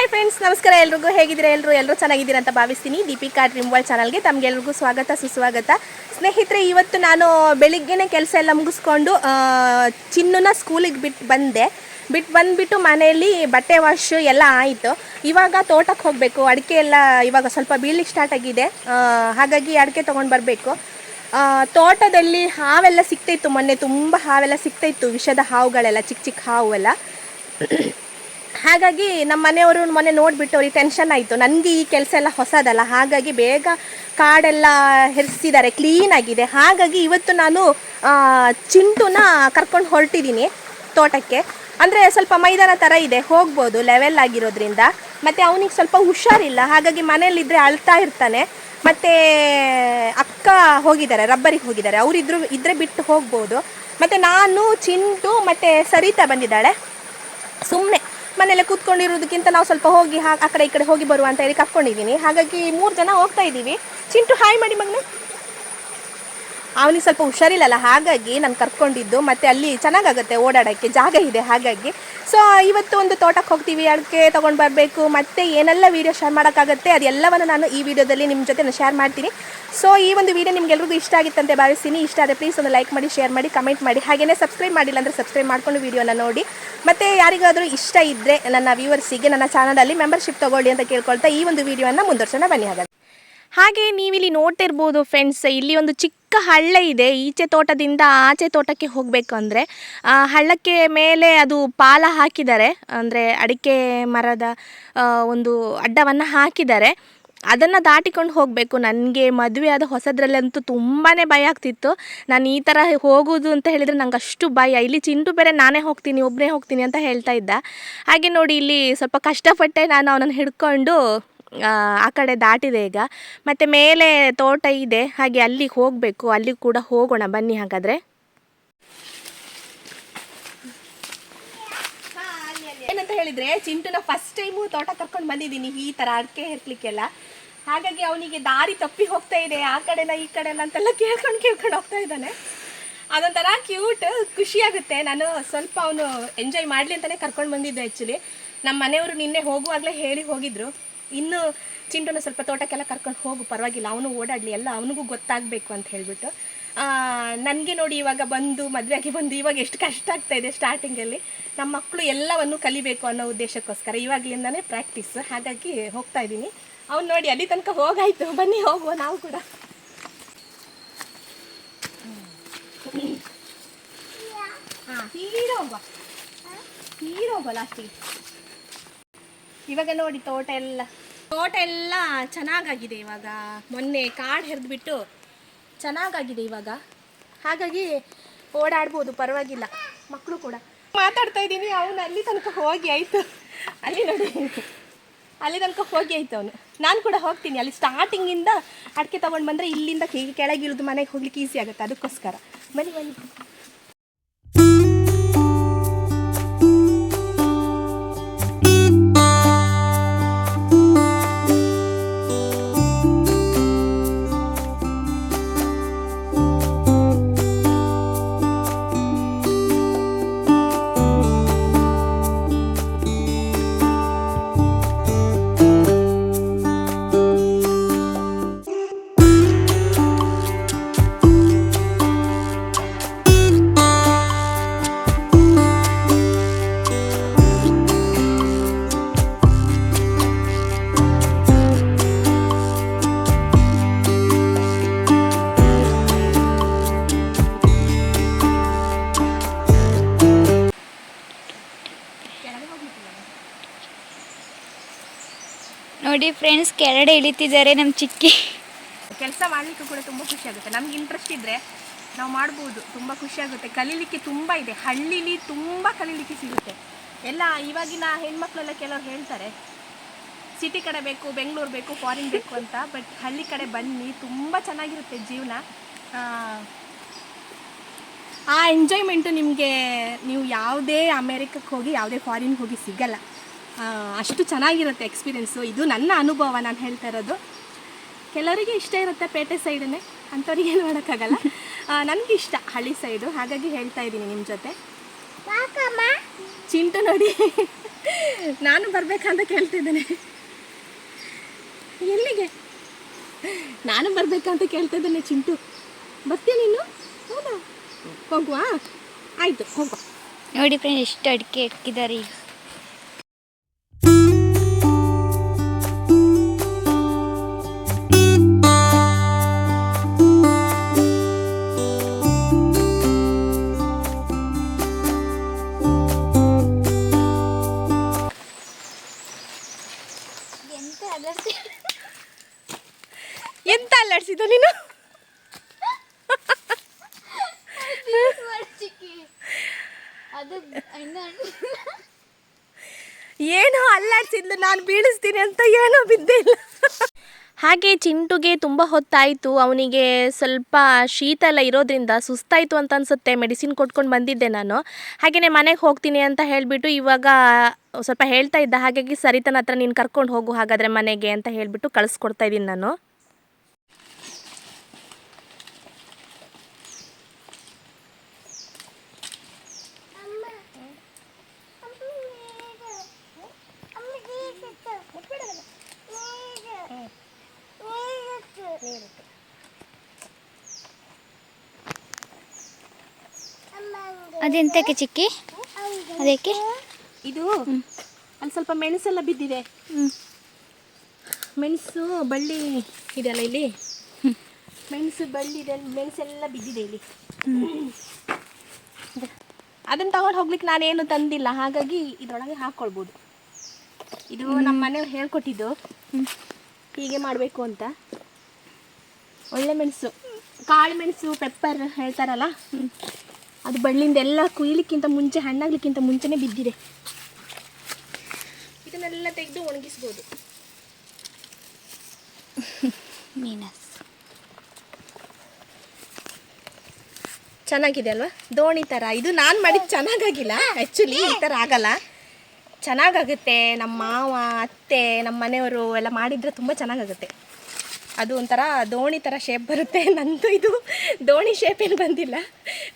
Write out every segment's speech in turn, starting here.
Hi friends ನಮಸ್ಕಾರ. ಎಲ್ರಿಗೂ ಹೇಗಿದ್ದೀರಾ? ಎಲ್ಲರೂ ಎಲ್ಲರೂ ಚೆನ್ನಾಗಿದ್ದೀರಾ ಅಂತ ಭಾವಿಸ್ತೀನಿ. ದೀಪಿಕಾ ಡ್ರೀಮ್ ವರ್ಲ್ಡ್ ಚಾನಲ್ಗೆ ತಮಗೆಲ್ರಿಗೂ ಸ್ವಾಗತ, ಸುಸ್ವಾಗತ. ಸ್ನೇಹಿತರೆ, ಇವತ್ತು ನಾನು ಬೆಳಿಗ್ಗೆನೇ ಕೆಲಸ ಎಲ್ಲ ಮುಗಿಸ್ಕೊಂಡು ಚಿನ್ನನ ಸ್ಕೂಲಿಗೆ ಬಿಟ್ಟು ಬಂದೆ. ಬಿಟ್ಟು ಬಂದುಬಿಟ್ಟು ಮನೆಯಲ್ಲಿ ಬಟ್ಟೆ ವಾಶ್ ಎಲ್ಲ ಆಯಿತು. ಇವಾಗ ತೋಟಕ್ಕೆ ಹೋಗಬೇಕು. ಅಡಿಕೆ ಎಲ್ಲ ಇವಾಗ ಸ್ವಲ್ಪ ಬೀಳಿಗೆ ಸ್ಟಾರ್ಟ್ ಆಗಿದೆ. ಹಾಗಾಗಿ ಅಡಿಕೆ ತೊಗೊಂಡು ಬರಬೇಕು. ತೋಟದಲ್ಲಿ ಹಾವೆಲ್ಲ ಸಿಗ್ತಾಯಿತ್ತು ಮೊನ್ನೆ. ತುಂಬ ಹಾವೆಲ್ಲ ಸಿಗ್ತಾಯಿತ್ತು ವಿಷದ ಹಾವುಗಳೆಲ್ಲ ಚಿಕ್ಕ ಚಿಕ್ಕ ಹಾವು ಎಲ್ಲ ಹಾಗಾಗಿ ನಮ್ಮ ಮನೆಯವರು ಮೊನ್ನೆ ನೋಡಿಬಿಟ್ಟು ಅವ್ರಿಗೆ ಟೆನ್ಷನ್ ಆಯಿತು. ನನಗೆ ಈ ಕೆಲಸ ಎಲ್ಲ ಹೊಸದಲ್ಲ, ಹಾಗಾಗಿ ಬೇಗ ಕಾಡೆಲ್ಲ ಹೆರಿಸಿದ್ದಾರೆ ಕ್ಲೀನ್ ಆಗಿದೆ. ಹಾಗಾಗಿ ಇವತ್ತು ನಾನು ಚಿಂಟುನ ಕರ್ಕೊಂಡು ಹೊರಟಿದ್ದೀನಿ ತೋಟಕ್ಕೆ. ಅಂದರೆ ಸ್ವಲ್ಪ ಮೈದಾನ ಥರ ಇದೆ, ಹೋಗ್ಬೋದು ಲೆವೆಲ್ ಆಗಿರೋದ್ರಿಂದ. ಮತ್ತು ಅವನಿಗೆ ಸ್ವಲ್ಪ ಹುಷಾರಿಲ್ಲ, ಹಾಗಾಗಿ ಮನೇಲಿದ್ದರೆ ಅಳ್ತಾ ಇರ್ತಾನೆ. ಮತ್ತು ಅಕ್ಕ ಹೋಗಿದ್ದಾರೆ, ರಬ್ಬರಿಗೆ ಹೋಗಿದ್ದಾರೆ. ಅವರಿದ್ರು, ಇದ್ರೆ ಬಿಟ್ಟು ಹೋಗ್ಬೋದು. ಮತ್ತು ನಾನು, ಚಿಂಟು, ಮತ್ತು ಸರಿತಾ ಬಂದಿದ್ದಾಳೆ. ಸುಮ್ಮನೆ ಮನೇಲೆ ಕೂತ್ಕೊಂಡಿರೋದಕ್ಕಿಂತ ನಾವು ಸ್ವಲ್ಪ ಹೋಗಿ ಆ ಕಡೆ ಈ ಕಡೆ ಹೋಗಿ ಬರುವ ಅಂತ ಹೇಳಿ ಕರ್ಕೊಂಡಿದ್ದೀನಿ. ಹಾಗಾಗಿ ಮೂರು ಜನ ಹೋಗ್ತಾ ಇದ್ದೀವಿ. ಚಿಂಟು ಹಾಯ್ ಮಾಡಿ ಮಗನ. ಅವನಿಗೆ ಸ್ವಲ್ಪ ಹುಷಾರಿಲ್ಲಲ್ಲ? ಹಾಗಾಗಿ ನಾನು ಕರ್ಕೊಂಡಿದ್ದು. ಮತ್ತು ಅಲ್ಲಿ ಚೆನ್ನಾಗಾಗುತ್ತೆ ಓಡಾಡೋಕ್ಕೆ, ಜಾಗ ಇದೆ ಹಾಗಾಗಿ. ಸೊ ಇವತ್ತು ಒಂದು ತೋಟಕ್ಕೆ ಹೋಗ್ತೀವಿ ಅದಕ್ಕೆ ತೊಗೊಂಡು ಬರಬೇಕು. ಮತ್ತು ಏನೆಲ್ಲ ವೀಡಿಯೋ ಶೇರ್ ಮಾಡೋಕ್ಕಾಗುತ್ತೆ, ಅದೆಲ್ಲವನ್ನು ನಾನು ಈ ವಿಡಿಯೋದಲ್ಲಿ ನಿಮ್ಮ ಜೊತೆ ನಾನು ಶೇರ್ ಮಾಡ್ತೀನಿ. ಸೊ ಈ ಒಂದು ವಿಡಿಯೋ ನಿಮ್ಗೆಲ್ರಿಗೂ ಇಷ್ಟ ಆಗಿತ್ತಂತೆ ಭಾವಿಸ್ತೀನಿ. ಇಷ್ಟ ಆದರೆ ಪ್ಲೀಸ್ ಒಂದು ಲೈಕ್ ಮಾಡಿ ಶೇರ್ ಮಾಡಿ ಕಮೆಂಟ್ ಮಾಡಿ. ಹಾಗೆಯೇ ಸಬ್ಸ್ಕ್ರೈಬ್ ಮಾಡಿಲ್ಲ ಅಂದರೆ ಸಬ್ಸ್ಕ್ರೈಬ್ ಮಾಡ್ಕೊಂಡು ವೀಡಿಯೋನ ನೋಡಿ. ಮತ್ತು ಯಾರಿಗಾದರೂ ಇಷ್ಟ ಇದ್ದರೆ ನನ್ನ ವ್ಯೂವರ್ಸಿಗೆ ನನ್ನ ಚಾನಲಲ್ಲಿ ಮೆಂಬರ್ಶಿಪ್ ತೊಗೊಳ್ಳಿ ಅಂತ ಕೇಳ್ಕೊಳ್ತಾ ಈ ಒಂದು ವಿಡಿಯೋನ ಮುಂದುವರ್ಸೋಣ. ಬನ್ನಿ ಹಾಗಾದ್ರೆ. ಹಾಗೆ ನೀವಿಲ್ಲಿ ನೋಡ್ತಿರ್ಬೋದು ಫ್ರೆಂಡ್ಸ್ ಇಲ್ಲಿ ಒಂದು ಚಿಕ್ಕ ಹಳ್ಳ ಇದೆ. ಈಚೆ ತೋಟದಿಂದ ಆಚೆ ತೋಟಕ್ಕೆ ಹೋಗಬೇಕು ಅಂದರೆ ಹಳ್ಳಕ್ಕೆ ಮೇಲೆ ಅದು ಪಾಲ ಹಾಕಿದ್ದಾರೆ. ಅಂದರೆ ಅಡಿಕೆ ಮರದ ಒಂದು ಅಡ್ಡವನ್ನು ಹಾಕಿದ್ದಾರೆ. ಅದನ್ನು ದಾಟಿಕೊಂಡು ಹೋಗಬೇಕು. ನನಗೆ ಮದುವೆ ಆದ ಹೊಸದ್ರಲ್ಲಂತೂ ತುಂಬಾ ಭಯ ಆಗ್ತಿತ್ತು. ನಾನು ಈ ಥರ ಹೋಗೋದು ಅಂತ ಹೇಳಿದರೆ ನಂಗೆ ಅಷ್ಟು ಭಯ. ಇಲ್ಲಿ ಚಿಂಟು ಬೇರೆ ನಾನೇ ಹೋಗ್ತೀನಿ ಒಬ್ಬನೇ ಹೋಗ್ತೀನಿ ಅಂತ ಹೇಳ್ತಾ ಇದ್ದ. ಹಾಗೆ ನೋಡಿ, ಇಲ್ಲಿ ಸ್ವಲ್ಪ ಕಷ್ಟಪಟ್ಟೆ ನಾನು ಅವನನ್ನು ಹಿಡ್ಕೊಂಡು ಆ, ಕಡೆ ದಾಟಿದೆ ಈಗ. ಮತ್ತು ಮೇಲೆ ತೋಟ ಇದೆ ಹಾಗೆ ಅಲ್ಲಿಗೆ ಹೋಗಬೇಕು ಅಲ್ಲಿ ಕೂಡ ಹೋಗೋಣ ಬನ್ನಿ ಹಾಗಾದರೆ. ಏನಂತ ಹೇಳಿದ್ರೆ ಚಿಂಟುನ ಫಸ್ಟ್ ಟೈಮು ತೋಟ ಕರ್ಕೊಂಡು ಬಂದಿದ್ದೀನಿ ಈ ಥರ ಅಡಿಕೆ ಹೆರ್ಲಿಕ್ಕೆಲ್ಲ ಹಾಗಾಗಿ ಅವನಿಗೆ ದಾರಿ ತಪ್ಪಿ ಹೋಗ್ತಾ ಇದೆ ಆ ಕಡೆನ ಈ ಕಡೆನ ಅಂತೆಲ್ಲ ಕೇಳ್ಕೊಂಡು ಕೇಳ್ಕೊಂಡು ಹೋಗ್ತಾ ಇದ್ದಾನೆ. ಅದೊಂಥರ ಕ್ಯೂಟ್ ಖುಷಿಯಾಗುತ್ತೆ. ನಾನು ಸ್ವಲ್ಪ ಅವನು ಎಂಜಾಯ್ ಮಾಡಲಿ ಅಂತಲೇ ಕರ್ಕೊಂಡು ಬಂದಿದ್ದೆ ಆ್ಯಕ್ಚುಲಿ ನಮ್ಮ ಮನೆಯವರು ನಿನ್ನೆ ಹೋಗುವಾಗಲೇ ಹೇಳಿ ಹೋಗಿದ್ರು. ಇನ್ನು ಚಿಂಟುನ ಸ್ವಲ್ಪ ತೋಟಕ್ಕೆಲ್ಲ ಕರ್ಕೊಂಡು ಹೋಗು, ಪರವಾಗಿಲ್ಲ. ಅವನು ಓಡಾಡಲಿ, ಎಲ್ಲ ಅವನಿಗೂ ಗೊತ್ತಾಗಬೇಕು ಅಂತ ಹೇಳಿಬಿಟ್ಟು. ನನಗೆ ನೋಡಿ ಇವಾಗ ಬಂದು ಮದುವೆಯಾಗಿ ಬಂದು ಇವಾಗ ಎಷ್ಟು ಕಷ್ಟ ಆಗ್ತಾ ಇದೆ ಸ್ಟಾರ್ಟಿಂಗಲ್ಲಿ ನಮ್ಮ ಮಕ್ಕಳು ಎಲ್ಲವನ್ನು ಕಲಿಬೇಕು ಅನ್ನೋ ಉದ್ದೇಶಕ್ಕೋಸ್ಕರ ಇವಾಗಲಿಂದನೇ ಪ್ರಾಕ್ಟೀಸ್ ಹಾಗಾಗಿ ಹೋಗ್ತಾ ಇದ್ದೀನಿ. ಅವ್ನು ನೋಡಿ, ಅಲ್ಲಿ ತನಕ ಹೋಗಾಯಿತು. ಬನ್ನಿ, ಹೋಗುವ ನಾವು ಕೂಡ. ಹಾಂ ಹೋಗುವ. ಹೋಗುವ ಲಾಸ್ಟಿಗೆ ಇವಾಗ ನೋಡಿ ತೋಟ ಎಲ್ಲ. ತೋಟ ಎಲ್ಲ ಚೆನ್ನಾಗಾಗಿದೆ ಇವಾಗ. ಮೊನ್ನೆ ಕಾಡು ಹೆರಿದ್ಬಿಟ್ಟು ಚೆನ್ನಾಗಾಗಿದೆ ಇವಾಗ. ಹಾಗಾಗಿ ಓಡಾಡ್ಬೋದು ಪರವಾಗಿಲ್ಲ. ಮಕ್ಕಳು ಕೂಡ. ಮಾತಾಡ್ತಾ ಇದ್ದೀನಿ ಅವನು ಅಲ್ಲಿ ತನಕ ಹೋಗಿ ಆಯಿತು. ಅಲ್ಲಿ ನೋಡಿ. ಅಲ್ಲಿ ತನಕ ಹೋಗಿ ಆಯ್ತು ಅವನು. ನಾನು ಕೂಡ ಹೋಗ್ತೀನಿ ಅಲ್ಲಿ ಸ್ಟಾರ್ಟಿಂಗಿಂದ ಅಡಿಕೆ ತೊಗೊಂಡು ಬಂದರೆ ಇಲ್ಲಿಂದ ಹೀಗೆ ಕೆಳಗೆ ಇಳಿದು ಮನೆಗೆ ಹೋಗ್ಲಿಕ್ಕೆ ಈಸಿ ಆಗುತ್ತೆ ಅದಕ್ಕೋಸ್ಕರ. ಬನ್ನಿ ಬನ್ನಿ. ಫ್ರೆಂಡ್ಸ್ ಕೆಳಗಡೆ ಇಳಿತಿದ್ದಾರೆ ನಮ್ಮ ಚಿಕ್ಕಿ. ಕೆಲಸ ಮಾಡಲಿಕ್ಕೂ ಕೂಡ ತುಂಬ ಖುಷಿ ಆಗುತ್ತೆ. ನಮ್ಗೆ ಇಂಟ್ರೆಸ್ಟ್ ಇದ್ದರೆ ನಾವು ಮಾಡ್ಬೋದು. ತುಂಬ ಖುಷಿ ಆಗುತ್ತೆ. ಕಲೀಲಿಕ್ಕೆ ತುಂಬ ಇದೆ. ಹಳ್ಳಿಲಿ ತುಂಬ ಕಲೀಲಿಕ್ಕೆ ಸಿಗುತ್ತೆ. ಎಲ್ಲ ಇವಾಗಿನ ಹೆಣ್ಮಕ್ಳೆಲ್ಲ ಕೆಲವ್ರು ಹೇಳ್ತಾರೆ ಸಿಟಿ ಕಡೆ ಬೇಕು ಬೆಂಗಳೂರು ಬೇಕು ಫಾರಿನ್ ಬೇಕು ಅಂತ. ಬಟ್ ಹಳ್ಳಿ ಕಡೆ ಬನ್ನಿ. ತುಂಬ ಚೆನ್ನಾಗಿರುತ್ತೆ ಜೀವನ. ಆ, ಎಂಜಾಯ್ಮೆಂಟು ನಿಮಗೆ ನೀವು ಯಾವುದೇ ಅಮೇರಿಕಕ್ಕೆ ಹೋಗಿ ಯಾವುದೇ ಫಾರಿನ್ಗೆ ಹೋಗಿ ಸಿಗಲ್ಲ. ಅಷ್ಟು ಚೆನ್ನಾಗಿರುತ್ತೆ ಎಕ್ಸ್ಪೀರಿಯೆನ್ಸು ಇದು ನನ್ನ ಅನುಭವ ನಾನು ಹೇಳ್ತಾ ಇರೋದು. ಕೆಲವರಿಗೆ ಇಷ್ಟ ಇರುತ್ತೆ ಪೇಟೆ ಸೈಡನ್ನೇ ಅಂಥವ್ರಿಗೆ ಏನು ಮಾಡೋಕ್ಕಾಗಲ್ಲ. ನನಗೆ ಇಷ್ಟ ಹಳ್ಳಿ ಸೈಡು ಹಾಗಾಗಿ ಹೇಳ್ತಾ ಇದ್ದೀನಿ ನಿಮ್ಮ ಜೊತೆ. ಚಿಂಟು ನೋಡಿ ನಾನು ಬರಬೇಕಂತ ಕೇಳ್ತಿದ್ದೇನೆ. ಎಲ್ಲಿಗೆ? ನಾನು ಬರಬೇಕಂತ ಕೇಳ್ತಾ ಇದ್ದೇನೆ ಚಿಂಟು. ಬರ್ತೀಯ ನೀನು? ಹೌದಾ ಹೋಗುವ? ಆಯಿತು ಹೋಗುವ. ನೋಡಿ ಫ್ರೆಂಡ್ ಎಷ್ಟು ಅಡಿಕೆ ಇಕ್ಕಿದ್ದಾರೆ ಈಗ. ನಾನು ಬೀಳಿಸ್ತೀನಿ ಅಂತ ಏನೋ ಬಿದ್ದಿಲ್ಲ. ಹಾಗೆ ಚಿಂಟುಗೆ ತುಂಬ ಹೊತ್ತಾಯಿತು. ಅವನಿಗೆ ಸ್ವಲ್ಪ ಶೀತ ಎಲ್ಲ ಇರೋದ್ರಿಂದ ಸುಸ್ತಾಯಿತು ಅಂತ ಅನಿಸುತ್ತೆ. ಮೆಡಿಸಿನ್ ಕೊಟ್ಕೊಂಡು ಬಂದಿದ್ದೆ ನಾನು. ಹಾಗೆಯೇ ಮನೆಗೆ ಹೋಗ್ತೀನಿ ಅಂತ ಹೇಳಿಬಿಟ್ಟು ಇವಾಗ ಸ್ವಲ್ಪ ಹೇಳ್ತಾ ಇದ್ದ ಹಾಗಾಗಿ ಸರಿತನ ಹತ್ರ ನೀನು ಕರ್ಕೊಂಡು ಹೋಗು ಹಾಗಾದರೆ ಮನೆಗೆ ಅಂತ ಹೇಳಿಬಿಟ್ಟು ಕಳಿಸ್ಕೊಡ್ತಾ ಇದ್ದೀನಿ ನಾನು. ಅದೆಂತಕ್ಕೆ ಚಿಕ್ಕಿ? ಅದಕ್ಕೆ? ಇದು ಅಲ್ಲಿ ಸ್ವಲ್ಪ ಮೆಣಸೆಲ್ಲ ಬಿದ್ದಿದೆ. ಮೆಣಸು ಬಳ್ಳಿ ಇದೆಯಲ್ಲ ಇಲ್ಲಿ? ಮೆಣಸು ಬಳ್ಳಿ ಇದೆ ಮೆಣಸೆಲ್ಲ ಬಿದ್ದಿದೆ ಇಲ್ಲಿ. ಅದನ್ನು ತಗೊಂಡು ಹೋಗ್ಲಿಕ್ಕೆ ನಾನೇನು ತಂದಿಲ್ಲ ಹಾಗಾಗಿ ಇದರೊಳಗೆ ಹಾಕ್ಕೊಳ್ಬೋದು ಇದು ನಮ್ಮ ಮನೆಯವ್ರು ಹೇಳ್ಕೊಟ್ಟಿದ್ದು ಹೀಗೆ ಮಾಡಬೇಕು ಅಂತ. ಒಳ್ಳೆ ಮೆಣಸು. ಕಾಳು ಮೆಣಸು ಪೆಪ್ಪರ್ ಹೇಳ್ತಾರಲ್ಲ? ಅದು ಬಳ್ಳಿಂದ ಎಲ್ಲ ಕುಯ್ಲಿಕ್ಕಿಂತ ಮುಂಚೆ ಹಣ್ಣಾಗ್ಲಿಕ್ಕಿಂತ ಮುಂಚೆನೇ ಬಿದ್ದಿದೆ. ಇದನ್ನೆಲ್ಲ ತೆಗೆದು ಒಣಗಿಸ್ಬೋದು. ಮೀನಸ್. ಚೆನ್ನಾಗಿದೆ ಅಲ್ವಾ? ದೋಣಿ ತರ. ಇದು ನಾನು ಮಾಡಿದ್ದು ಚೆನ್ನಾಗಾಗಿಲ್ಲ. ಆಕ್ಚುಲಿ ಈ ತರ ಆಗಲ್ಲ. ಚೆನ್ನಾಗಾಗುತ್ತೆ. ನಮ್ಮ ಮಾವ ಅತ್ತೆ ನಮ್ಮ ಮನೆಯವರು ಎಲ್ಲ ಮಾಡಿದ್ರೆ ತುಂಬಾ ಚೆನ್ನಾಗಾಗುತ್ತೆ. ಅದು ಒಂಥರ ದೋಣಿ ಥರ ಶೇಪ್ ಬರುತ್ತೆ. ನಂದು ಇದು ದೋಣಿ ಶೇಪೇನು ಬಂದಿಲ್ಲ.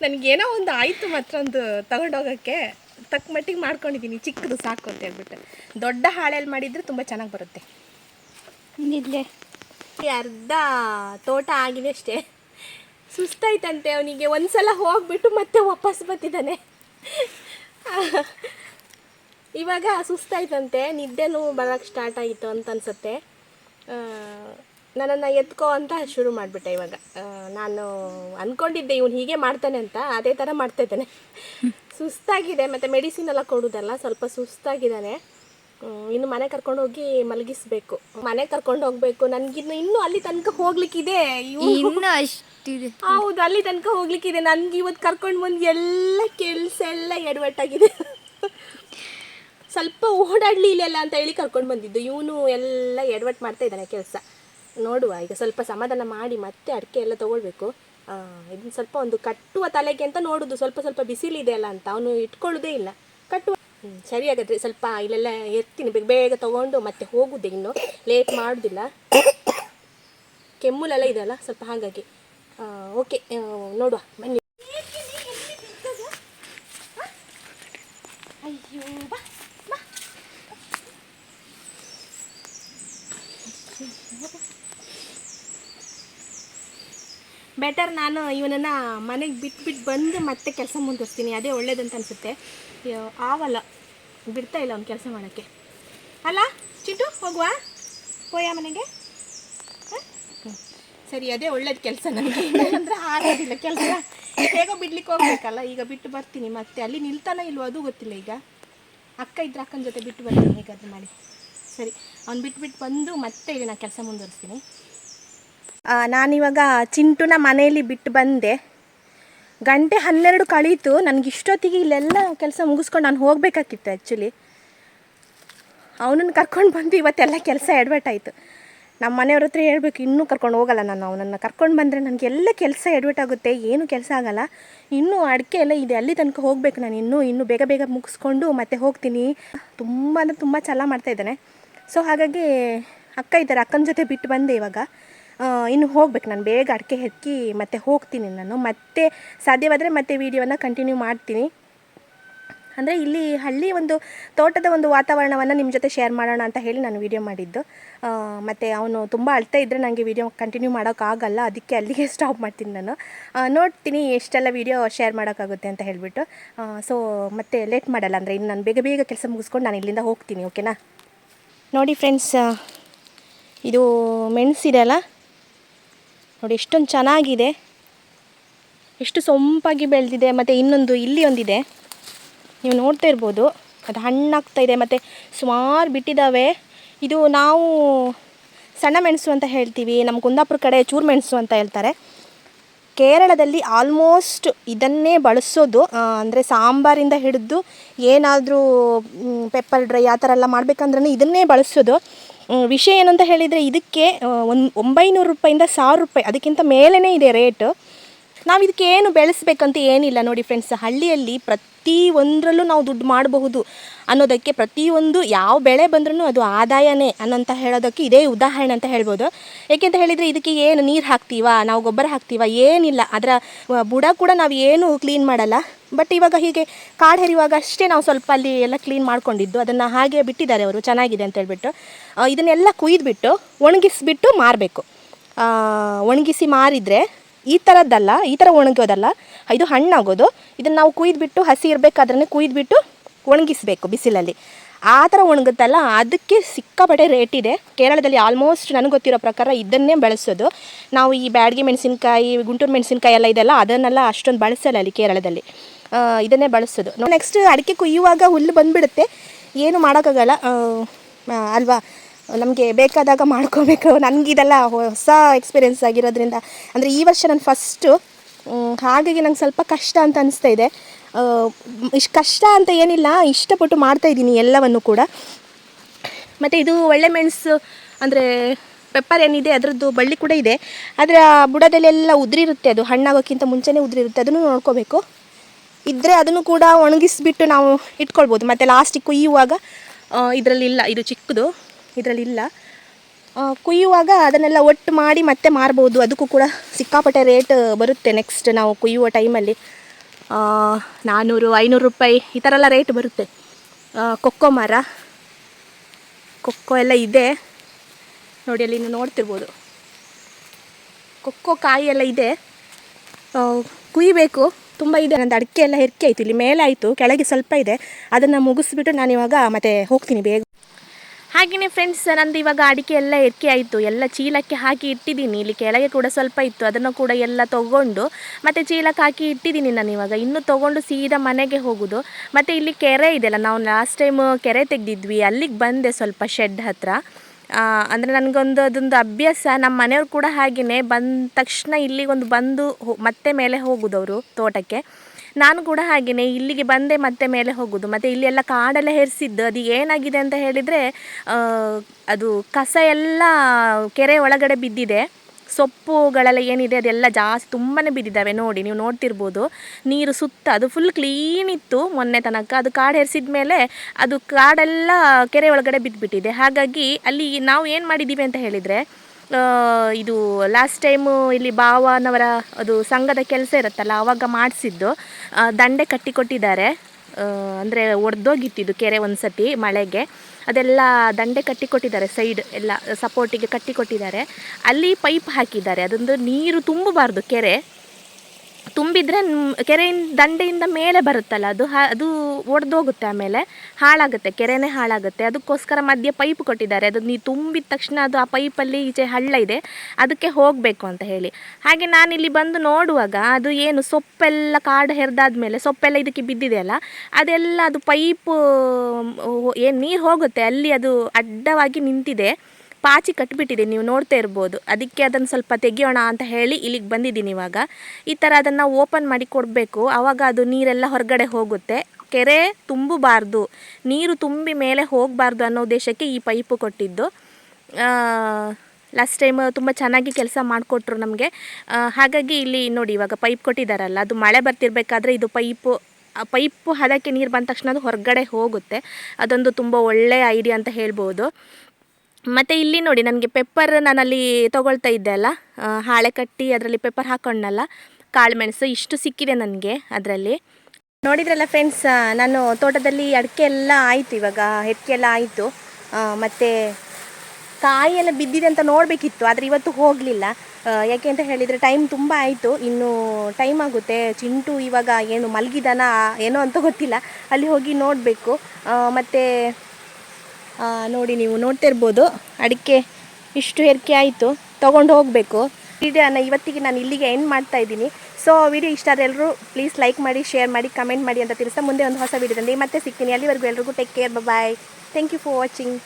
ನನಗೇನೋ ಒಂದು ಆಯಿತು ಮಾತ್ರ ಒಂದು ತಗೊಂಡೋಗೋಕ್ಕೆ. ತಕ್ಕ ಮಟ್ಟಿಗೆ ಮಾಡ್ಕೊಂಡಿದ್ದೀನಿ ಚಿಕ್ಕದು ಸಾಕು ಅಂತ ಹೇಳ್ಬಿಟ್ಟು. ದೊಡ್ಡ ಹಾಳೆಯಲ್ಲಿ ಮಾಡಿದರೆ ತುಂಬ ಚೆನ್ನಾಗಿ ಬರುತ್ತೆ. ಇಲ್ಲೇ ಅರ್ಧ ತೋಟ ಆಗಿದೆ ಅಷ್ಟೇ. ಸುಸ್ತಾಯ್ತಂತೆ ಅವನಿಗೆ. ಒಂದ್ಸಲ ಹೋಗ್ಬಿಟ್ಟು ಮತ್ತೆ ವಾಪಸ್ ಬರ್ತಿದ್ದಾನೆ. ಇವಾಗ ಸುಸ್ತಾಯ್ತಂತೆ. ನಿದ್ದೆನೂ ಬರೋಕ್ಕೆ ಸ್ಟಾರ್ಟ್ ಆಯಿತು ಅಂತ ಅನ್ಸುತ್ತೆ. ನನ್ನನ್ನು ಎತ್ಕೋ ಅಂತ ಶುರು ಮಾಡಿಬಿಟ್ಟೆ ಇವಾಗ. ನಾನು ಅಂದ್ಕೊಂಡಿದ್ದೆ ಇವನು ಹೀಗೆ ಮಾಡ್ತಾನೆ ಅಂತ ಅದೇ ಥರ ಮಾಡ್ತಾ ಇದ್ದಾನೆ. ಸುಸ್ತಾಗಿದೆ ಮತ್ತು ಮೆಡಿಸಿನ್ ಎಲ್ಲ ಕೊಡೋದಲ್ಲ ಸ್ವಲ್ಪ ಸುಸ್ತಾಗಿದ್ದಾನೆ. ಇನ್ನು ಮನೆ ಕರ್ಕೊಂಡು ಹೋಗಿ ಮಲಗಿಸ್ಬೇಕು. ಮನೆ ಕರ್ಕೊಂಡು ಹೋಗ್ಬೇಕು. ನನಗಿನ್ನು ಇನ್ನೂ ಅಲ್ಲಿ ತನಕ ಹೋಗ್ಲಿಕ್ಕಿದೆ ಇನ್ನೂ ಅಷ್ಟಿದೆ. ಹೌದು ಅಲ್ಲಿ ತನಕ ಹೋಗ್ಲಿಕ್ಕಿದೆ. ನನ್ಗೆ ಇವತ್ತು ಕರ್ಕೊಂಡು ಬಂದು ಎಲ್ಲ ಕೆಲಸ ಎಲ್ಲ ಎಡವಟ್ಟಾಗಿದೆ. ಸ್ವಲ್ಪ ಓಡಾಡ್ಲಿ ಇಲ್ಲ ಅಂತ ಹೇಳಿ ಕರ್ಕೊಂಡು ಬಂದಿದ್ದು. ಇವನು ಎಲ್ಲ ಎಡವಟ್ಟು ಮಾಡ್ತಾ ಇದ್ದಾನೆ ಕೆಲಸ. ನೋಡುವ. ಈಗ ಸ್ವಲ್ಪ ಸಮಾಧಾನ ಮಾಡಿ ಮತ್ತೆ ಅಡಿಕೆ ಎಲ್ಲ ತಗೊಳ್ಬೇಕು. ಇದನ್ನ ಸ್ವಲ್ಪ ಒಂದು ಕಟ್ಟುವ ತಲೆಗೆ ಅಂತ ನೋಡುದು. ಸ್ವಲ್ಪ ಸ್ವಲ್ಪ ಬಿಸಿಲಿದೆ ಅಲ್ಲ ಅಂತ. ಅವನು ಇಟ್ಕೊಳ್ಳೋದೇ ಇಲ್ಲ. ಕಟ್ಟುವ. ಸರಿಯಾಗಿದ್ರೆ ಸರಿ ಸ್ವಲ್ಪ ಇಲ್ಲೆಲ್ಲ ಎತ್ತಿನ ಬೇಗ ಬೇಗ ತೊಗೊಂಡು ಮತ್ತೆ ಹೋಗುದೆ ಇನ್ನು. ಲೇಟ್ ಮಾಡೋದಿಲ್ಲ. ಕೆಮ್ಮುಲೆಲ್ಲ ಇದೆಯಲ್ಲ ಸ್ವಲ್ಪ ಹಾಗಾಗಿ. ಓಕೆ ನೋಡುವ. ಬನ್ನಿ. ಅಯ್ಯೋ, ಬಾ. ಬೆಟರ್ ನಾನು ಇವನನ್ನು ಮನೆಗೆ ಬಿಟ್ಬಿಟ್ಟು ಬಂದು ಮತ್ತೆ ಕೆಲಸ ಮುಂದುವರಿಸ್ತೀನಿ. ಅದೇ ಒಳ್ಳೇದಂತ ಅನಿಸುತ್ತೆ. ಆವಲ್ಲ. ಬಿಡ್ತಾ ಇಲ್ಲ ಅವ್ನು ಕೆಲಸ ಮಾಡೋಕ್ಕೆ. ಅಲ್ಲ ಚಿಟ್ಟು ಹೋಗುವ? ಹೋಯ ಮನೆಗೆ. ಸರಿ, ಅದೇ ಒಳ್ಳೇದು ಕೆಲಸ ನನಗೆ. ಅಂದರೆ ಆಗೋದಿಲ್ಲ. ಕೆಲಸ ಹೇಗೋ ಬಿಡ್ಲಿಕ್ಕೆ ಹೋಗ್ಬೇಕಲ್ಲ. ಈಗ ಬಿಟ್ಟು ಬರ್ತೀನಿ ಮತ್ತೆ. ಅಲ್ಲಿ ನಿಲ್ತಾನ ಇಲ್ವೋ ಅದು ಗೊತ್ತಿಲ್ಲ ಈಗ. ಅಕ್ಕ ಇದ್ರೆ ಅಕ್ಕನ ಜೊತೆ ಬಿಟ್ಟು ಬರ್ತೀನಿ. ಹೇಗಾದ್ರೂ ಮಾಡಿ. ಸರಿ, ಅವ್ನು ಬಿಟ್ಬಿಟ್ಟು ಬಂದು ಮತ್ತೆ ಇಲ್ಲಿ ನಾನು ಕೆಲಸ ಮುಂದುವರಿಸ್ತೀನಿ. ನಾನಿವಾಗ ಚಿಂಟುನ ಮನೆಯಲ್ಲಿ ಬಿಟ್ಟು ಬಂದೆ. ಗಂಟೆ ಹನ್ನೆರಡು ಕಳೀತು. ನನಗೆ ಇಷ್ಟೊತ್ತಿಗೆ ಇಲ್ಲೆಲ್ಲ ಕೆಲಸ ಮುಗಿಸ್ಕೊಂಡು ನಾನು ಹೋಗಬೇಕಾಗಿತ್ತು ಆ್ಯಕ್ಚುಲಿ ಅವನನ್ನು ಕರ್ಕೊಂಡು ಬಂದು ಇವತ್ತೆಲ್ಲ ಕೆಲಸ ಆಯಿತು. ನಮ್ಮ ಮನೆಯವ್ರ ಹತ್ರ ಹೇಳಬೇಕು, ಇನ್ನೂ ಕರ್ಕೊಂಡು ಹೋಗಲ್ಲ ನಾನು ಅವನನ್ನು. ಕರ್ಕೊಂಡು ಬಂದರೆ ನನಗೆ ಎಲ್ಲ ಕೆಲಸ ಆಗುತ್ತೆ, ಏನು ಕೆಲಸ ಆಗಲ್ಲ. ಇನ್ನೂ ಅಡಿಕೆ ಎಲ್ಲ ಇದೆ, ಅಲ್ಲಿ ತನಕ ಹೋಗ್ಬೇಕು ನಾನು. ಇನ್ನೂ ಇನ್ನೂ ಬೇಗ ಬೇಗ ಮುಗಿಸ್ಕೊಂಡು ಮತ್ತೆ ಹೋಗ್ತೀನಿ. ತುಂಬ ಅಂದರೆ ತುಂಬ ಛಲ ಮಾಡ್ತಾಯಿದ್ದಾನೆ ಸೊ ಹಾಗಾಗಿ ಅಕ್ಕ ಇದ್ದಾರೆ, ಅಕ್ಕನ ಜೊತೆ ಬಿಟ್ಟು ಬಂದೆ ಇವಾಗ. ಇನ್ನು ಹೋಗ್ಬೇಕು. ನಾನು ಬೇಗ ಅಡಿಕೆ ಹೆಕ್ಕಿ ಮತ್ತೆ ಹೋಗ್ತೀನಿ ನಾನು. ಮತ್ತೆ ಸಾಧ್ಯವಾದರೆ ಮತ್ತೆ ವೀಡಿಯೋನ ಕಂಟಿನ್ಯೂ ಮಾಡ್ತೀನಿ. ಅಂದರೆ ಇಲ್ಲಿ ಹಳ್ಳಿ ಒಂದು ತೋಟದ ಒಂದು ವಾತಾವರಣವನ್ನು ನಿಮ್ಮ ಜೊತೆ ಶೇರ್ ಮಾಡೋಣ ಅಂತ ಹೇಳಿ ನಾನು ವಿಡಿಯೋ ಮಾಡಿದ್ದು. ಮತ್ತು ಅವನು ತುಂಬ ಅಳ್ತಾ ಇದ್ದರೆ ನನಗೆ ವಿಡಿಯೋ ಕಂಟಿನ್ಯೂ ಮಾಡೋಕ್ಕಾಗಲ್ಲ ಅದಕ್ಕೆ ಅಲ್ಲಿಗೆ ಸ್ಟಾಪ್ ಮಾಡ್ತೀನಿ ನಾನು. ನೋಡ್ತೀನಿ ಎಷ್ಟೆಲ್ಲ ವಿಡಿಯೋ ಶೇರ್ ಮಾಡೋಕ್ಕಾಗುತ್ತೆ ಅಂತ ಹೇಳಿಬಿಟ್ಟು. ಸೊ ಮತ್ತೆ ಲೇಟ್ ಮಾಡಲ್ಲ ಅಂದರೆ ಇನ್ನು ನಾನು ಬೇಗ ಬೇಗ ಕೆಲಸ ಮುಗಿಸ್ಕೊಂಡು ನಾನು ಇಲ್ಲಿಂದ ಹೋಗ್ತೀನಿ ಓಕೆನಾ ನೋಡಿ ಫ್ರೆಂಡ್ಸ್ ಇದು ಮೆಣಸಿದೆ ಅಲ್ಲ? ನೋಡಿ, ಎಷ್ಟೊಂದು ಚೆನ್ನಾಗಿದೆ. ಎಷ್ಟು ಸೊಂಪಾಗಿ ಬೆಳೆದಿದೆ, ಮತ್ತು ಇನ್ನೊಂದು ಇಲ್ಲಿ ಒಂದಿದೆ ನೀವು ನೋಡ್ತಾ ಇರ್ಬೋದು, ಅದು ಹಣ್ಣಾಗ್ತಾ ಇದೆ, ಮತ್ತು ಸುಮಾರು ಬಿಟ್ಟಿದ್ದಾವೆ ಇದು ನಾವು ಸಣ್ಣ ಮೆಣಸು ಅಂತ ಹೇಳ್ತೀವಿ, ನಮ್ಮ ಕುಂದಾಪುರ ಕಡೆ ಚೂರು ಮೆಣಸು ಅಂತ ಹೇಳ್ತಾರೆ. ಕೇರಳದಲ್ಲಿ ಆಲ್ಮೋಸ್ಟ್ ಇದನ್ನೇ ಬಳಸೋದು ಅಂದರೆ ಸಾಂಬಾರಿಂದ ಹಿಡಿದು ಏನಾದರೂ ಪೆಪ್ಪರ್ ಡ್ರೈ ಆ ಥರ ಎಲ್ಲ ಮಾಡಬೇಕಂದ್ರೆ ಇದನ್ನೇ ಬಳಸೋದು. ವಿಷಯ ಏನಂತ ಹೇಳಿದರೆ ಇದಕ್ಕೆ ಒಂದು ಒಂಬೈನೂರು ರೂಪಾಯಿಂದ ಸಾವಿರ ರೂಪಾಯಿ, ಅದಕ್ಕಿಂತ ಮೇಲೇ ಇದೆ ರೇಟ್. ನಾವು ಇದಕ್ಕೆ ಏನು ಬೆಳೆಸ್ಬೇಕಂತ ಏನಿಲ್ಲ ನೋಡಿ ಫ್ರೆಂಡ್ಸ್ ಹಳ್ಳಿಯಲ್ಲಿ ಪ್ರತಿ ಒಂದರಲ್ಲೂ ನಾವು ದುಡ್ಡು ಮಾಡಬಹುದು ಅನ್ನೋದಕ್ಕೆ ಪ್ರತಿಯೊಂದು ಯಾವ ಬೆಳೆ ಬಂದ್ರೂ ಅದು ಆದಾಯನೇ ಅನ್ನೋಂತ ಹೇಳೋದಕ್ಕೆ ಇದೇ ಉದಾಹರಣೆ ಅಂತ ಹೇಳ್ಬೋದು. ಏಕೆಂತ ಹೇಳಿದರೆ ಇದಕ್ಕೆ ಏನು ನೀರು ಹಾಕ್ತೀವ, ನಾವು ಗೊಬ್ಬರ ಹಾಕ್ತೀವ, ಏನಿಲ್ಲ. ಅದರ ಬುಡ ಕೂಡ ನಾವು ಏನು ಕ್ಲೀನ್ ಮಾಡಲ್ಲ. ಬಟ್ ಇವಾಗ ಹೀಗೆ ಕಾಡು ಹೆರಿಯುವಾಗ ಅಷ್ಟೇ ನಾವು ಸ್ವಲ್ಪ ಅಲ್ಲಿ ಎಲ್ಲ ಕ್ಲೀನ್ ಮಾಡ್ಕೊಂಡಿದ್ದು. ಅದನ್ನು ಹಾಗೆ ಬಿಟ್ಟಿದ್ದಾರೆ ಅವರು. ಚೆನ್ನಾಗಿದೆ ಅಂತ ಹೇಳ್ಬಿಟ್ಟು. ಇದನ್ನೆಲ್ಲ ಕುಯ್ದುಬಿಟ್ಟು ಒಣಗಿಸ್ಬಿಟ್ಟು ಮಾರಬೇಕು. ಒಣಗಿಸಿ ಮಾರಿದರೆ ಈ ಥರದ್ದಲ್ಲ ಈ ಥರ ಒಣಗೋದಲ್ಲ ಇದು ಹಣ್ಣಾಗೋದು. ಇದನ್ನು ನಾವು ಕುಯ್ದುಬಿಟ್ಟು ಹಸಿ ಇರಬೇಕಾದ್ರೆ ಕುಯ್ದುಬಿಟ್ಟು ಒಣಗಿಸಬೇಕು ಬಿಸಿಲಲ್ಲಿ. ಆ ಥರ ಒಣಗುತ್ತಲ್ಲ, ಅದಕ್ಕೆ ಸಿಕ್ಕಾಪಟ್ಟೆ ರೇಟ್ ಇದೆ. ಕೇರಳದಲ್ಲಿ ಆಲ್ಮೋಸ್ಟ್ ನನಗೆ ಗೊತ್ತಿರೋ ಪ್ರಕಾರ ಇದನ್ನೇ ಬಳಸೋದು. ನಾವು ಈ ಬ್ಯಾಡ್ಗೆ ಮೆಣಸಿನ್ಕಾಯಿ, ಗುಂಟೂರು ಮೆಣಸಿನ್ಕಾಯಿ ಎಲ್ಲ ಇದೆಲ್ಲ ಅದನ್ನೆಲ್ಲ ಅಷ್ಟೊಂದು ಬಳಸಲ್ಲ ಅಲ್ಲಿ ಕೇರಳದಲ್ಲಿ. ಇದನ್ನೇ ಬಳಸೋದು. ನೆಕ್ಸ್ಟ್ ಅಡಿಕೆ ಕುಯ್ಯುವಾಗ ಹುಲ್ಲು ಬಂದುಬಿಡುತ್ತೆ. ಏನು ಮಾಡೋಕ್ಕಾಗಲ್ಲ. ಅಲ್ವಾ? ನಮಗೆ ಬೇಕಾದಾಗ ಮಾಡ್ಕೋಬೇಕು. ನನಗೆ ಇದೆಲ್ಲ ಹೊಸ ಎಕ್ಸ್ಪೀರಿಯೆನ್ಸ್ ಆಗಿರೋದ್ರಿಂದ. ಅಂದರೆ ಈ ವರ್ಷ ನಾನು ಫಸ್ಟು ಹಾಗಾಗಿ ನಂಗೆ ಸ್ವಲ್ಪ ಕಷ್ಟ ಅಂತ ಅನಿಸ್ತಾ ಇದೆ. ಇಷ್ಟು ಕಷ್ಟ ಅಂತ ಏನಿಲ್ಲ. ಇಷ್ಟಪಟ್ಟು ಮಾಡ್ತಾ ಇದ್ದೀನಿ ಎಲ್ಲವನ್ನು ಕೂಡ. ಮತ್ತು ಇದು ಒಳ್ಳೆ ಮೆಣಸು, ಅಂದರೆ ಪೆಪ್ಪರ್ ಏನಿದೆ, ಅದರದ್ದು ಬಳ್ಳಿ ಕೂಡ ಇದೆ. ಆದರೆ ಆ ಬುಡದಲ್ಲೆಲ್ಲ ಉದುರಿರುತ್ತೆ ಅದು. ಹಣ್ಣಾಗೋಕ್ಕಿಂತ ಮುಂಚೆನೇ ಉದುರಿರುತ್ತೆ. ಅದನ್ನು ನೋಡ್ಕೋಬೇಕು. ಇದ್ದರೆ ಅದನ್ನು ಕೂಡ ಒಣಗಿಸ್ಬಿಟ್ಟು ನಾವು ಇಟ್ಕೊಳ್ಬೋದು. ಮತ್ತು ಲಾಸ್ಟಿಗೆ ಕುಯ್ಯುವಾಗ ಇದರಲ್ಲಿಲ್ಲ ಇದು ಚಿಕ್ಕದು ಇದರಲ್ಲಿಲ್ಲ ಕುಯ್ಯುವಾಗ ಅದನ್ನೆಲ್ಲ ಒಟ್ಟು ಮಾಡಿ ಮತ್ತೆ ಮಾರ್ಬೋದು. ಅದಕ್ಕೂ ಕೂಡ ಸಿಕ್ಕಾಪಟ್ಟೆ ರೇಟ್ ಬರುತ್ತೆ ನೆಕ್ಸ್ಟ್ ನಾವು ಕುಯ್ಯುವ ಟೈಮಲ್ಲಿ ನಾನ್ನೂರು ಐನೂರು ರೂಪಾಯಿ ಈ ಥರ ಎಲ್ಲ ರೇಟ್ ಬರುತ್ತೆ. ಕೊಕ್ಕೋ ಮರ, ಕೊಕ್ಕೋ ಎಲ್ಲ ಇದೆ. ನೋಡಿ, ಅಲ್ಲಿ ನೀವು ನೋಡ್ತಿರ್ಬೋದು. ಕೊಕ್ಕೋ ಕಾಯಿ ಎಲ್ಲ ಇದೆ. ಕುಯ್ಯಬೇಕು ತುಂಬ ಇದೆ. ನಂದು ಅಡಿಕೆ ಎಲ್ಲ ಹೆರಿಕೆ ಆಯಿತು. ಇಲ್ಲಿ ಮೇಲೆ ಆಯಿತು. ಕೆಳಗೆ ಸ್ವಲ್ಪ ಇದೆ. ಅದನ್ನು ಮುಗಿಸ್ಬಿಟ್ಟು ನಾನು ಇವಾಗ ಮತ್ತೆ ಹೋಗ್ತೀನಿ ಬೇಗ. ಹಾಗೆಯೇ ಫ್ರೆಂಡ್ಸ್ ನಂದು ಇವಾಗ ಅಡಿಕೆ ಎಲ್ಲ ಹೆರಿಕೆ ಆಯಿತು. ಎಲ್ಲ ಚೀಲಕ್ಕೆ ಹಾಕಿ ಇಟ್ಟಿದ್ದೀನಿ. ಇಲ್ಲಿ ಕೆಳಗೆ ಕೂಡ ಸ್ವಲ್ಪ ಇತ್ತು. ಅದನ್ನು ಕೂಡ ಎಲ್ಲ ತೊಗೊಂಡು ಮತ್ತು ಚೀಲಕ್ಕೆ ಹಾಕಿ ಇಟ್ಟಿದ್ದೀನಿ ನಾನು ಇವಾಗ. ಇನ್ನು ತೊಗೊಂಡು ಸೀದಾ ಮನೆಗೆ ಹೋಗೋದು. ಮತ್ತು ಇಲ್ಲಿ ಕೆರೆ ಇದೆಯಲ್ಲ, ನಾವು ಲಾಸ್ಟ್ ಟೈಮ್ ಕೆರೆ ತೆಗೆದಿದ್ವಿ. ಅಲ್ಲಿಗೆ ಬಂದೆ ಸ್ವಲ್ಪ ಶೆಡ್ ಹತ್ರ. ಅಂದರೆ ನನಗೊಂದು ಅದೊಂದು ಅಭ್ಯಾಸ ನಮ್ಮ ಮನೆಯವ್ರು ಕೂಡ ಹಾಗೆಯೇ ಬಂದ ತಕ್ಷಣ ಇಲ್ಲಿಗೊಂದು ಬಂದು ಹೋ- ಮತ್ತೆ ಮೇಲೆ ಹೋಗೋದವರು ತೋಟಕ್ಕೆ. ನಾನು ಕೂಡ ಹಾಗೆಯೇ ಇಲ್ಲಿಗೆ ಬಂದೆ ಮತ್ತೆ ಮೇಲೆ ಹೋಗೋದು. ಮತ್ತು ಇಲ್ಲಿ ಎಲ್ಲ ಕಾಡೆಲ್ಲ ಹೆರಿಸಿದ್ದು, ಅದು ಏನಾಗಿದೆ ಅಂತ ಹೇಳಿದರೆ ಅದು ಕಸ ಎಲ್ಲ ಕೆರೆ ಒಳಗಡೆ ಬಿದ್ದಿದೆ. ಸೊಪ್ಪುಗಳೆಲ್ಲ ಏನಿದೆ ಅದೆಲ್ಲ ಜಾಸ್ತಿ ತುಂಬಾ ಬಿದ್ದಿದ್ದಾವೆ. ನೋಡಿ, ನೀವು ನೋಡ್ತಿರ್ಬೋದು. ನೀರು ಸುತ್ತ, ಅದು ಫುಲ್ ಕ್ಲೀನ್ ಇತ್ತು ಮೊನ್ನೆ ತನಕ. ಅದು ಕಾಡು ಹೆರಿಸಿದ ಮೇಲೆ ಅದು ಕಾಡೆಲ್ಲ ಕೆರೆ ಒಳಗಡೆ ಬಿದ್ದುಬಿಟ್ಟಿದೆ ಹಾಗಾಗಿ ಅಲ್ಲಿ ನಾವು ಏನು ಮಾಡಿದ್ದೀವಿ ಅಂತ ಹೇಳಿದರೆ ಇದು ಲಾಸ್ಟ್ ಟೈಮು ಇಲ್ಲಿ ಬಾವನವರ ಅದು ಸಂಘದ ಕೆಲಸ ಇರುತ್ತಲ್ಲ ಆವಾಗ ಮಾಡಿಸಿದ್ದು ದಂಡೆ ಕಟ್ಟಿಕೊಟ್ಟಿದ್ದಾರೆ. ಅಂದರೆ ಇದು ಕೆರೆ ಒಂದು ಸತಿ ಮಳೆಗೆ. ಅದೆಲ್ಲ ದಂಡೆ ಕಟ್ಟಿಕೊಟ್ಟಿದ್ದಾರೆ ಸೈಡ್ ಎಲ್ಲ ಸಪೋರ್ಟಿಗೆ ಕಟ್ಟಿಕೊಟ್ಟಿದ್ದಾರೆ. ಅಲ್ಲಿ ಪೈಪ್ ಹಾಕಿದ್ದಾರೆ ಅದೊಂದು ನೀರು ತುಂಬಬಾರ್ದು ಕೆರೆ. ತುಂಬಿದರೆ ಕೆರೆಯಿಂದ, ದಂಡೆಯಿಂದ ಮೇಲೆ ಬರುತ್ತಲ್ಲ, ಅದು ಅದು ಅದು ಒಡೆದೋಗುತ್ತೆ ಆಮೇಲೆ, ಹಾಳಾಗುತ್ತೆ, ಕೆರೆನೇ ಹಾಳಾಗುತ್ತೆ. ಅದಕ್ಕೋಸ್ಕರ ಮಧ್ಯೆ ಪೈಪ್ ಕೊಟ್ಟಿದ್ದಾರೆ. ಅದು ನೀರು ತುಂಬಿದ ತಕ್ಷಣ ಅದು ಆ ಪೈಪಲ್ಲಿ ಈಚೆ ಹಳ್ಳ ಇದೆ, ಅದಕ್ಕೆ ಹೋಗಬೇಕು ಅಂತ ಹೇಳಿ. ಹಾಗೆ ನಾನಿಲ್ಲಿ ಬಂದು ನೋಡುವಾಗ ಅದು ಏನು ಸೊಪ್ಪೆಲ್ಲ ಕಾಡು ಹೆರಿದಾದ್ಮೇಲೆ, ಸೊಪ್ಪೆಲ್ಲ ಇದಕ್ಕೆ ಬಿದ್ದಿದೆಯಲ್ಲ ಅದೆಲ್ಲ ಅದು ಪೈಪು ಏನು ನೀರು ಹೋಗುತ್ತೆ, ಅಲ್ಲಿ ಅದು ಅಡ್ಡವಾಗಿ ನಿಂತಿದೆ. ಪಾಚಿ ಕಟ್ಟಿಬಿಟ್ಟಿದೆ ನೀವು ನೋಡ್ತಾ ಇರ್ಬೋದು. ಅದಕ್ಕೆ ಅದನ್ನು ಸ್ವಲ್ಪ ತೆಗಿಯೋಣ ಅಂತ ಹೇಳಿ ಇಲ್ಲಿಗೆ ಬಂದಿದ್ದೀನಿ ಇವಾಗ. ಈ ಥರ ಅದನ್ನು ಓಪನ್ ಮಾಡಿ ಕೊಡಬೇಕು. ಆವಾಗ ಅದು ನೀರೆಲ್ಲ ಹೊರಗಡೆ ಹೋಗುತ್ತೆ. ಕೆರೆ ತುಂಬಬಾರ್ದು. ನೀರು ತುಂಬಿ ಮೇಲೆ ಹೋಗಬಾರ್ದು ಅನ್ನೋ ಉದ್ದೇಶಕ್ಕೆ ಈ ಪೈಪು ಕೊಟ್ಟಿದ್ದು. ಲಾಸ್ಟ್ ಟೈಮ್ ತುಂಬ ಚೆನ್ನಾಗಿ ಕೆಲಸ ಮಾಡಿಕೊಟ್ರು ನಮಗೆ. ಹಾಗಾಗಿ ಇಲ್ಲಿ ನೋಡಿ ಇವಾಗ ಪೈಪ್ ಕೊಟ್ಟಿದ್ದಾರಲ್ಲ ಅದು ಮಳೆ ಬರ್ತಿರ್ಬೇಕಾದ್ರೆ ಇದು ಪೈಪು ಪೈಪು ಹದಕ್ಕೆ ನೀರು ಬಂದ ತಕ್ಷಣ ಅದು ಹೊರಗಡೆ ಹೋಗುತ್ತೆ. ಅದೊಂದು ತುಂಬ ಒಳ್ಳೆಯ ಐಡಿಯಾ ಅಂತ ಹೇಳ್ಬೋದು. ಮತ್ತು ಇಲ್ಲಿ ನೋಡಿ, ನನಗೆ ಪೆಪ್ಪರ್ ನಾನಲ್ಲಿ ತೊಗೊಳ್ತಾ ಇದ್ದೆ ಅಲ್ಲ? ಹಾಳೆ ಕಟ್ಟಿ ಅದರಲ್ಲಿ ಪೆಪ್ಪರ್ ಹಾಕೊಂಡಲ್ಲ. ಕಾಳು ಮೆಣಸು ಇಷ್ಟು ಸಿಕ್ಕಿದೆ ನನಗೆ ಅದರಲ್ಲಿ. ನೋಡಿದ್ರಲ್ಲ ಫ್ರೆಂಡ್ಸ್ ನಾನು ತೋಟದಲ್ಲಿ ಅಡಿಕೆ ಎಲ್ಲ ಆಯಿತು ಇವಾಗ ಹೆಕ್ಕೆ ಎಲ್ಲ ಆಯಿತು. ಮತ್ತು ಕಾಯಿ ಎಲ್ಲ ಬಿದ್ದಿದೆ ಅಂತ ನೋಡಬೇಕಿತ್ತು, ಆದರೆ ಇವತ್ತು ಹೋಗಲಿಲ್ಲ. ಯಾಕೆ ಅಂತ ಹೇಳಿದರೆ ಟೈಮ್ ತುಂಬ ಆಯಿತು. ಇನ್ನು ಟೈಮ್ ಆಗುತ್ತೆ. ಚಿಂಟು ಇವಾಗ ಏನು ಮಲಗಿದಾನ, ಏನೋ ಅಂತ ಗೊತ್ತಿಲ್ಲ. ಅಲ್ಲಿ ಹೋಗಿ ನೋಡಬೇಕು. ಮತ್ತು ನೋಡಿ ನೀವು ನೋಡ್ತಾ ಇರ್ಬೋದು ಅಡಿಕೆ ಇಷ್ಟು ಹೆರಿಕೆ ಆಯಿತು. ತೊಗೊಂಡು ಹೋಗಬೇಕು. ವಿಡಿಯೋನ ಇವತ್ತಿಗೆ ನಾನು ಇಲ್ಲಿಗೆ ಎಂಡ್ ಮಾಡ್ತಾ ಇದ್ದೀನಿ. ಸೊ ವಿಡಿಯೋ ಇಷ್ಟ ಆದರೆ ಎಲ್ಲರೂ ಪ್ಲೀಸ್ ಲೈಕ್ ಮಾಡಿ ಶೇರ್ ಮಾಡಿ ಕಮೆಂಟ್ ಮಾಡಿ ಅಂತ ತಿಳಿಸ್ತಾ ಮುಂದೆ ಒಂದು ಹೊಸ ವಿಡಿಯೋದಲ್ಲಿ ಮತ್ತೆ ಸಿಗ್ತೀನಿ. ಅಲ್ಲಿವರೆಗೂ ಎಲ್ರಿಗೂ take care bye thank you for watching